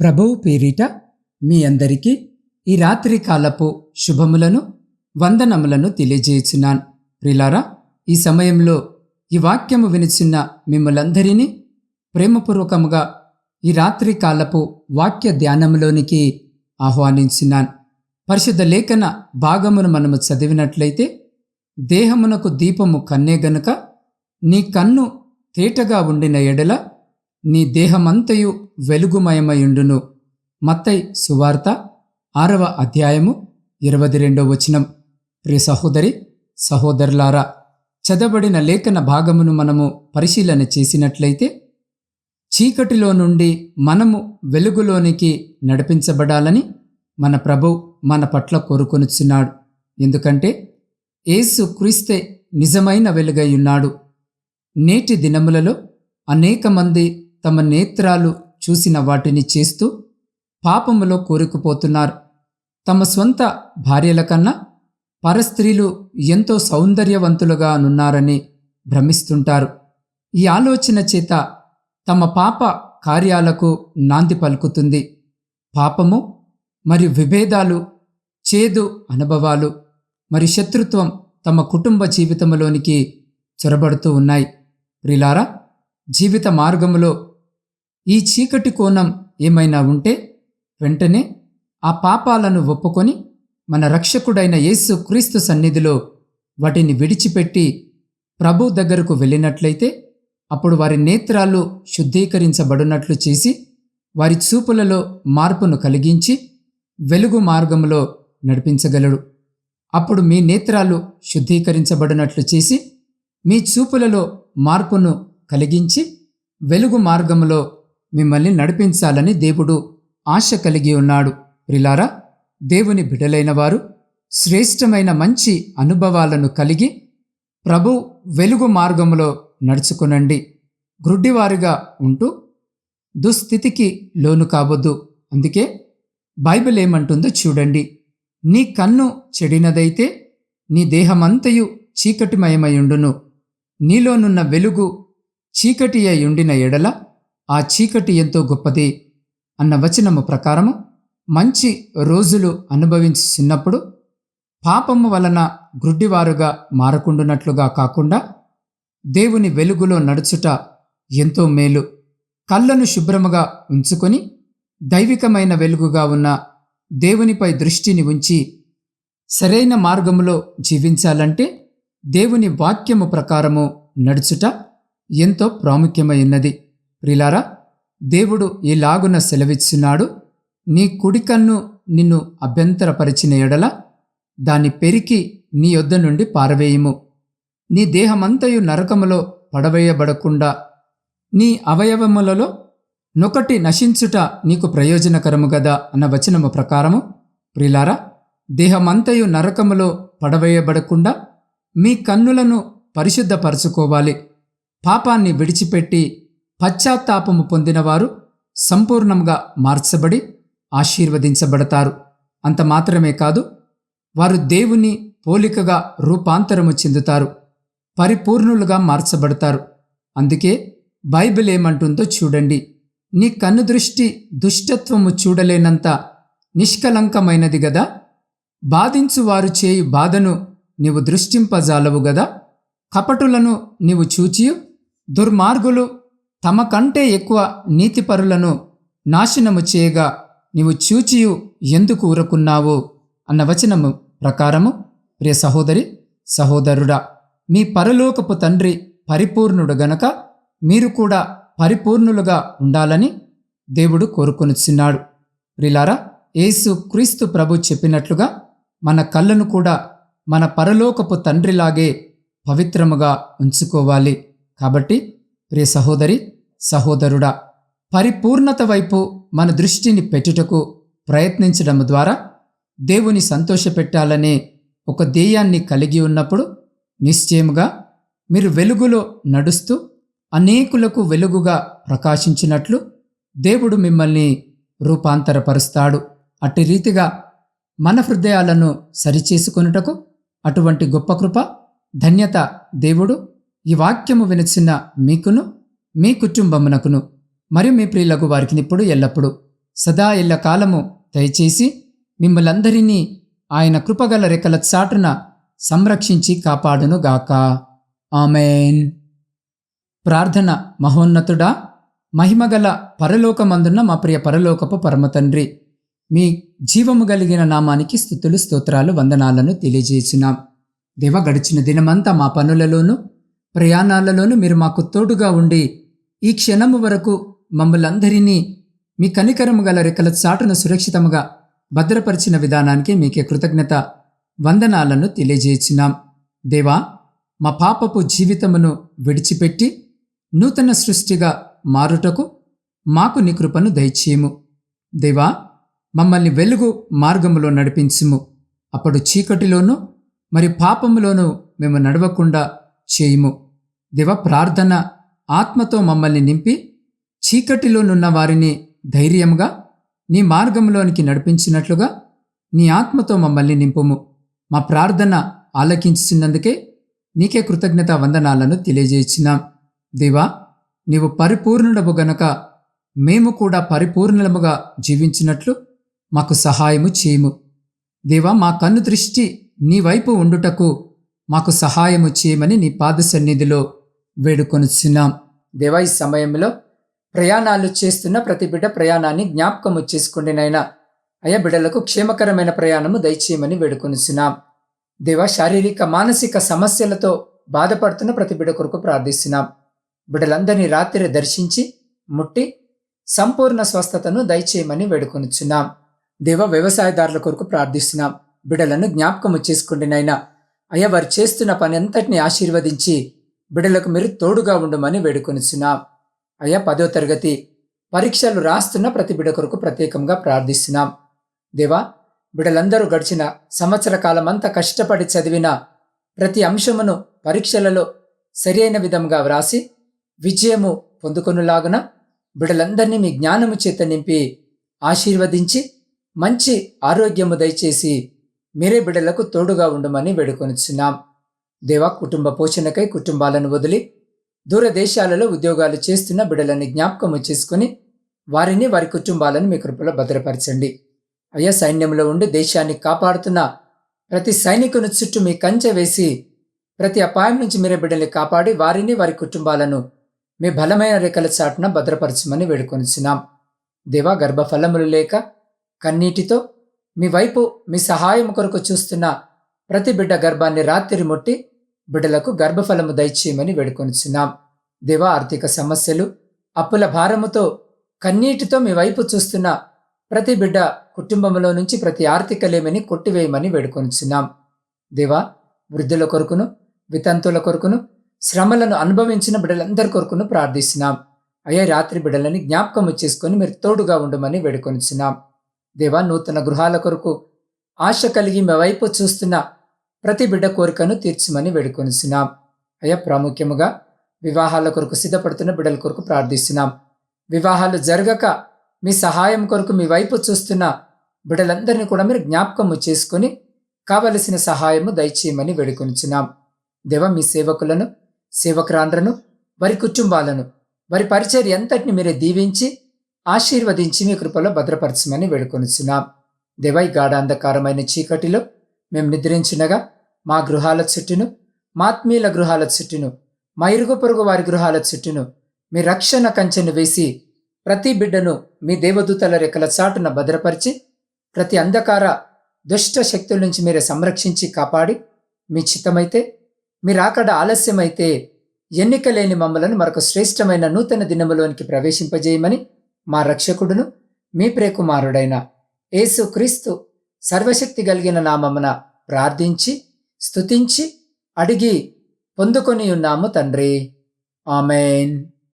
ప్రభువు పేరిట మీ అందరికీ ఈ రాత్రి కాలపు శుభములను వందనములను తెలియజేయుచున్నాను. ప్రిలారా ఈ సమయంలో ఈ వాక్యము వినిచిన్న మిమ్మలందరినీ ప్రేమపూర్వకముగా ఈ రాత్రి కాలపు వాక్య ధ్యానములోనికి ఆహ్వానించున్నాను పరిశుద్ధ లేఖన భాగమును మనము చదివినట్లయితే దేహమునకు దీపము కన్నే గనుక నీ కన్ను తేటగా ఉండిన ఎడల నీ దేహమంతయు వెలుగుమయమయుండును. మత్తై సువార్త ఆరవ అధ్యాయము ఇరవై రెండవ వచనం. ప్రియ సహోదరి సహోదరులారా చదవబడిన లేఖన భాగమును మనము పరిశీలన చేసినట్లయితే చీకటిలో నుండి మనము వెలుగులోనికి నడిపించబడాలని మన ప్రభు మన పట్ల కోరుకొనుచున్నాడు. ఎందుకంటే యేసు క్రీస్తే నిజమైన వెలుగై ఉన్నాడు. నేటి దినములలో అనేక మంది తమ నేత్రాలు చూసిన వాటిని చేస్తూ పాపములో కోరుకుపోతున్నారు. తమ స్వంత భార్యల కన్నా పరస్త్రీలు ఎంతో సౌందర్యవంతులుగా నున్నారని భ్రమిస్తుంటారు. ఈ ఆలోచన చేత తమ పాప కార్యాలకు నాంది పలుకుతుంది. పాపము మరియు విభేదాలు చేదు అనుభవాలు మరి శత్రుత్వం తమ కుటుంబ జీవితంలోనికి చొరబడుతూ ఉన్నాయి. ప్రిలారా జీవిత మార్గములో ఈ చీకటి కోణం ఏమైనా ఉంటే వెంటనే ఆ పాపాలను ఒప్పుకొని మన రక్షకుడైన యేసు క్రీస్తు సన్నిధిలో వాటిని విడిచిపెట్టి ప్రభు దగ్గరకు వెళ్ళినట్లయితే అప్పుడు వారి నేత్రాలు శుద్ధీకరించబడినట్లు చేసి వారి చూపులలో మార్పును కలిగించి వెలుగు మార్గంలో నడిపించగలడు. అప్పుడు మీ నేత్రాలు శుద్ధీకరించబడినట్లు చేసి మీ చూపులలో మార్పును కలిగించి వెలుగు మార్గంలో మిమ్మల్ని నడిపించాలని దేవుడు ఆశ కలిగి ఉన్నాడు. ప్రిలారా దేవుని బిడలైన వారు శ్రేష్టమైన మంచి అనుభవాలను కలిగి ప్రభు వెలుగు మార్గంలో నడుచుకునండి. గ్రుడ్డివారుగా ఉంటూ దుస్థితికి లోను కావద్దు అందుకే బైబిల్ ఏమంటుందో చూడండి. నీ కన్ను చెడినదైతే నీ దేహమంతయు చీకటిమయమయుండును నీలోనున్న వెలుగు చీకటి ఉండిన ఎడల ఆ చీకటి ఎంతో గొప్పది అన్న వచనము ప్రకారము మంచి రోజులు అనుభవించున్నప్పుడు పాపము వలన గ్రుడ్డివారుగా మారకుండునట్లుగా కాకుండా దేవుని వెలుగులో నడుచుట ఎంతో మేలు. కళ్ళను శుభ్రముగా ఉంచుకొని దైవికమైన వెలుగుగా ఉన్న దేవునిపై దృష్టిని ఉంచి సరైన మార్గములో జీవించాలంటే దేవుని వాక్యము ప్రకారము నడుచుట ఎంతో ప్రాముఖ్యమైనది. ప్రిలారా దేవుడు ఈలాగున సెలవిచ్చున్నాడు నీ కుడికన్ను నిన్ను అభ్యంతరపరిచిన ఎడల దాన్ని పెరికి నీ యొద్ద నుండి పారవేయుము. నీ దేహమంతయు నరకములో పడవేయబడకుండా నీ అవయవములలో నొకటి నశించుట నీకు ప్రయోజనకరము గదా అన్న వచనము ప్రకారము ప్రిలారా దేహమంతయు నరకములో పడవేయబడకుండా మీ కన్నులను పరిశుద్ధపరచుకోవాలి. పాపాన్ని విడిచిపెట్టి పశ్చాత్తాపము పొందినవారు సంపూర్ణంగా మార్చబడి ఆశీర్వదించబడతారు. అంత మాత్రమే కాదు వారు దేవుని పోలికగా రూపాంతరము చెందుతారు పరిపూర్ణులుగా మార్చబడతారు. అందుకే బైబిల్ ఏమంటుందో చూడండి. నీ కన్ను దృష్టి దుష్టత్వము చూడలేనంత నిష్కలంకమైనది గదా? బాధించువారు చేయి బాధను నీవు దృష్టింపజాలవు గదా? కపటులను నీవు చూచియు? దుర్మార్గులు తమ కంటే ఎక్కువ నీతిపరులను నాశనము చేయగా నీవు చూచియు ఎందుకు ఊరకున్నావు? అన్న వచనము ప్రకారము ప్రియ సహోదరి సహోదరుడా మీ పరలోకపు తండ్రి పరిపూర్ణుడు గనక మీరు కూడా పరిపూర్ణులుగా ఉండాలని దేవుడు కోరుకొనిచున్నాడు. ప్రిలారా యేసు క్రీస్తు ప్రభు చెప్పినట్లుగా మన కళ్ళను కూడా మన పరలోకపు తండ్రిలాగే పవిత్రముగా ఉంచుకోవాలి. కాబట్టి ప్రియ సహోదరి సహోదరుడా పరిపూర్ణత వైపు మన దృష్టిని పెట్టుటకు ప్రయత్నించడం ద్వారా దేవుని సంతోషపెట్టాలనే ఒక ధ్యేయాన్ని కలిగి ఉన్నప్పుడు నిశ్చయముగా మీరు వెలుగులో నడుస్తూ అనేకులకు వెలుగుగా ప్రకాశించినట్లు దేవుడు మిమ్మల్ని రూపాంతరపరుస్తాడు. అట్టి రీతిగా మన హృదయాలను సరిచేసుకొనుటకు అటువంటి గొప్ప కృప ధన్యత దేవుడు ఈ వాక్యము వినిచిన మీకును మీ కుటుంబమునకును మరియు మీ ప్రియులకు వారికి ఇప్పుడు ఎల్లప్పుడూ సదా ఎల్ల కాలము దయచేసి మిమ్మలందరినీ ఆయన కృపగల రెక్కల చాటున సంరక్షించి కాపాడునుగాక ఆమెన్. ప్రార్థన మహోన్నతుడా మహిమగల పరలోకమందున్న మా ప్రియ పరలోకపు పరమతండ్రి మీ జీవము కలిగిన నామానికి స్థుతులు స్తోత్రాలు వందనాలను తెలియజేసినాం. దేవ గడిచిన దినమంతా మా పనులలోనూ ప్రయాణాలలోనూ మీరు మాకు తోడుగా ఉండి ఈ క్షణము వరకు మమ్మల్ందరినీ మీ కనికరము గల రెక్కల చాటును సురక్షితముగా భద్రపరిచిన విధానానికి మీకే కృతజ్ఞత వందనాలను తెలియజేసినాం దేవా మా పాపపు జీవితమును విడిచిపెట్టి నూతన సృష్టిగా మారుటకు మాకు నీ కృపను దయచేయము. దేవా మమ్మల్ని వెలుగు మార్గములో నడిపించుము. అప్పుడు చీకటిలోనూ మరి పాపములోనూ మేము నడవకుండా చేయుము. దివ ప్రార్థన ఆత్మతో మమ్మల్ని నింపి చీకటిలోనున్న వారిని ధైర్యంగా నీ మార్గంలోనికి నడిపించినట్లుగా నీ ఆత్మతో మమ్మల్ని నింపుము. మా ప్రార్థన ఆలకించుచున్నందుకే నీకే కృతజ్ఞత వందనాలను తెలియజేయించినాం దేవా నీవు పరిపూర్ణుడవు గనక మేము కూడా పరిపూర్ణముగా జీవించినట్లు మాకు సహాయము చేయము. దేవా మా కన్ను దృష్టి నీ వైపు ఉండుటకు మాకు సహాయము చేయమని నీ పాద సన్నిధిలో వేడుకొనుచున్నాం. దేవా ఈ సమయంలో ప్రయాణాలు చేస్తున్న ప్రతి బిడ్డ ప్రయాణాన్ని జ్ఞాపకము చేసుకోండి నైనా అయ్యా బిడ్డలకు క్షేమకరమైన ప్రయాణము దయచేయమని వేడుకొనిచున్నాం. దేవా శారీరక మానసిక సమస్యలతో బాధపడుతున్న ప్రతి బిడ్డ కొరకు ప్రార్థిస్తున్నాం. బిడ్డలందరినీ రాత్రి దర్శించి ముట్టి సంపూర్ణ స్వస్థతను దయచేయమని వేడుకొనిచున్నాం. దేవ వ్యవసాయదారుల కొరకు ప్రార్థిస్తున్నాం. బిడలను జ్ఞాపకము చేసుకుండినైనా అయ్యా వారు చేస్తున్న పని అంతటిని ఆశీర్వదించి బిడలకు మీరు తోడుగా ఉండమని వేడుకొనిచున్నాం. అయ్యా పదో తరగతి పరీక్షలు రాస్తున్న ప్రతి బిడ కొరకు ప్రత్యేకంగా ప్రార్థిస్తున్నాం. దేవా బిడలందరూ గడిచిన సంవత్సర కాలమంతా కష్టపడి చదివిన ప్రతి అంశమును పరీక్షలలో సరియైన విధంగా వ్రాసి విజయము పొందుకొనులాగున బిడలందరినీ మీ జ్ఞానము చేత నింపి ఆశీర్వదించి మంచి ఆరోగ్యము దయచేసి మీరే బిడ్డలకు తోడుగా ఉండమని వేడుకొనిచున్నాం. దేవా కుటుంబ పోషణకై కుటుంబాలను వదిలి దూరదేశాలలో ఉద్యోగాలు చేస్తున్న బిడ్డలని జ్ఞాపకము చేసుకుని వారిని వారి కుటుంబాలను మీ కృపలో భద్రపరచండి. అయ్యా సైన్యంలో ఉండి దేశాన్ని కాపాడుతున్న ప్రతి సైనికుని చుట్టూ మీ కంచె వేసి ప్రతి అపాయం నుంచి మీరే బిడ్డల్ని కాపాడి వారిని వారి కుటుంబాలను మీ బలమైన రేఖల చాటున భద్రపరచమని వేడుకొనిచున్నాం. దేవా గర్భఫలములు లేక కన్నీటితో మీ వైపు మీ సహాయం కొరకు చూస్తున్న ప్రతి బిడ్డ గర్భాన్ని రాత్రి ముట్టి బిడ్డలకు గర్భఫలము దయచేయమని వేడుకొనిచున్నాం. దేవా ఆర్థిక సమస్యలు అప్పుల భారముతో కన్నీటితో మీ వైపు చూస్తున్న ప్రతి బిడ్డ కుటుంబంలో నుంచి ప్రతి ఆర్థిక లేమిని కొట్టివేయమని వేడుకొనిచున్నాం. దేవా వృద్ధుల కొరకును వితంతుల కొరకును శ్రమలను అనుభవించిన బిడ్డలందరి కొరకును ప్రార్థిస్తున్నాం. అయ్యా రాత్రి బిడ్డలని జ్ఞాపకం చేసుకొని మీరు తోడుగా ఉండమని వేడుకొనిచున్నాం. దేవా నూతన గృహాల కొరకు ఆశ కలిగి మీ వైపు చూస్తున్న ప్రతి బిడ్డ కోరికను తీర్చమని వేడుకొనిస్తున్నాం అయ్యా ప్రాముఖ్యముగా వివాహాల కొరకు సిద్ధపడుతున్న బిడ్డల కొరకు ప్రార్థిస్తున్నాం. వివాహాలు జరగక మీ సహాయం కొరకు మీ వైపు చూస్తున్న బిడ్డలందరినీ కూడా మీరు జ్ఞాపకము చేసుకొని కావలసిన సహాయము దయచేయమని వేడుకొనిచున్నాం. దేవ మీ సేవకులను సేవకురాండ్రను వారి కుటుంబాలను వారి పరిచయం ఎంతటిని మీరే దీవించి ఆశీర్వదించి మీ కృపలో భద్రపరచమని వేడుకొనిచున్నాం. దేవై గాఢాంధకారమైన చీకటిలో మేము నిద్రించినగా మా గృహాల చుట్టూను మాత్మీయుల గృహాల చుట్టూను మా ఇరుగు పొరుగు వారి గృహాల చుట్టూను మీ రక్షణ కంచెను వేసి ప్రతి బిడ్డను మీ దేవదూతల రెక్కల చాటున భద్రపరిచి ప్రతి అంధకార దుష్ట శక్తుల నుంచి మీరు సంరక్షించి కాపాడి మీ చిత్తమైతే మీరాకడ ఆలస్యమైతే ఎన్నిక లేని మమ్మలను మరొక శ్రేష్టమైన నూతన దినములోనికి ప్రవేశింపజేయమని మా రక్షకుడును మీ ప్రేకుమారుడైన యేసుక్రీస్తు సర్వశక్తి కలిగిన నామమున ప్రార్థించి స్తుతించి అడిగి పొందుకొని ఉన్నాము తండ్రి. ఆమెన్.